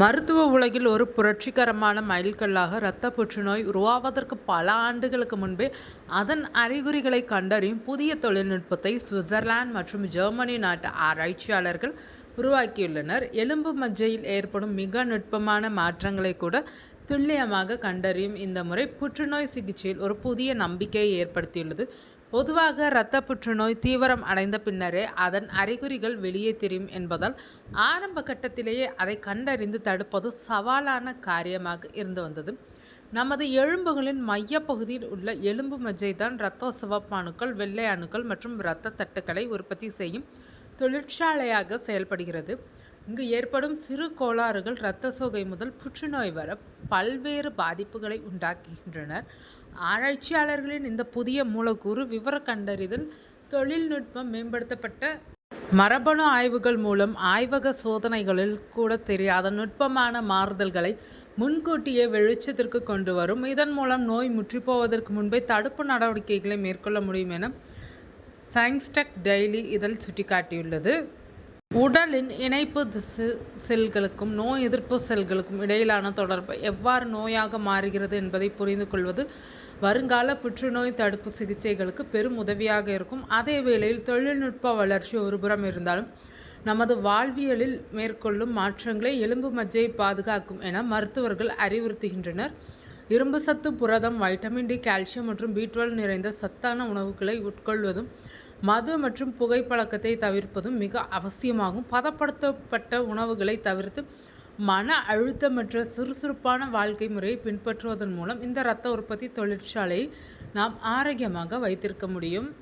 மருத்துவ உலகில் ஒரு புரட்சிகரமான மைல்கல்லாக இரத்த புற்றுநோய் உருவாவதற்கு பல ஆண்டுகளுக்கு முன்பே அதன் அறிகுறிகளை கண்டறியும் புதிய தொழில்நுட்பத்தை சுவிட்சர்லாந்து மற்றும் ஜெர்மனி நாட்டு ஆராய்ச்சியாளர்கள் உருவாக்கியுள்ளனர். எலும்பு மஜ்ஜையில் ஏற்படும் மிக நுட்பமான மாற்றங்களை கூட துல்லியமாக கண்டறியும் இந்த முறை புற்றுநோய் சிகிச்சையில் ஒரு புதிய நம்பிக்கையை ஏற்படுத்தியுள்ளது. பொதுவாக இரத்த புற்றுநோய் தீவிரம் அடைந்த பின்னரே அதன் அறிகுறிகள் வெளியே தெரியும் என்பதால் ஆரம்ப கட்டத்திலேயே அதை கண்டறிந்து தடுப்பது சவாலான காரியமாக இருந்து வந்தது. நமது எலும்புகளின் மையப்பகுதியில் உள்ள எலும்பு மஜ்ஜை தான் இரத்த சிவப்பு அணுக்கள் வெள்ளை அணுக்கள் மற்றும் இரத்த தட்டுக்களை உற்பத்தி செய்யும் தொழிற்சாலையாக செயல்படுகிறது. இங்கு ஏற்படும் சிறு கோளாறுகள் இரத்த சோகை முதல் புற்றுநோய் வர பல்வேறு பாதிப்புகளை உண்டாக்குகின்றனர். ஆராய்ச்சியாளர்களின் இந்த புதிய மூலக்கூறு விவர கண்டறிதல் தொழில்நுட்பம் மேம்படுத்தப்பட்ட மரபணு ஆய்வுகள் மூலம் ஆய்வக சோதனைகளில் கூட தெரியாத நுட்பமான மாறுதல்களை முன்கூட்டியே வெளிச்சத்திற்கு கொண்டு வரும். இதன் மூலம் நோய் முற்றிப்போவதற்கு முன்பே தடுப்பு நடவடிக்கைகளை மேற்கொள்ள முடியும் என சயின்ஸ்டெக் டெய்லி இதழ் சுட்டிக்காட்டியுள்ளது. உடலின் இணைப்பு திசு செல்களுக்கும் நோய் எதிர்ப்பு செல்களுக்கும் இடையிலான தொடர்பு எவ்வாறு நோயாக மாறுகிறது என்பதை புரிந்து கொள்வது வருங்கால புற்றுநோய் தடுப்பு சிகிச்சைகளுக்கு பெரும் உதவியாக இருக்கும். அதே வேளையில் தொழில்நுட்ப வளர்ச்சி ஒருபுறம் இருந்தாலும் நமது வாழ்வியலில் மேற்கொள்ளும் மாற்றங்களை எலும்பு மஜ்ஜையை பாதுகாக்கும் என மருத்துவர்கள் அறிவுறுத்துகின்றனர். இரும்பு சத்து புரதம் வைட்டமின் டி கால்சியம் மற்றும் பி நிறைந்த சத்தான உணவுகளை உட்கொள்வதும் மது மற்றும் புகைப்பழக்கத்தை தவிர்ப்பதும் மிக அவசியமாகும். பதப்படுத்தப்பட்ட உணவுகளை தவிர்த்து மன அழுத்தமற்ற சுறுசுறுப்பான வாழ்க்கை முறையை பின்பற்றுவதன் மூலம் இந்த இரத்த உற்பத்தி தொழிற்சாலையை நாம் ஆரோக்கியமாக வைத்திருக்க முடியும்.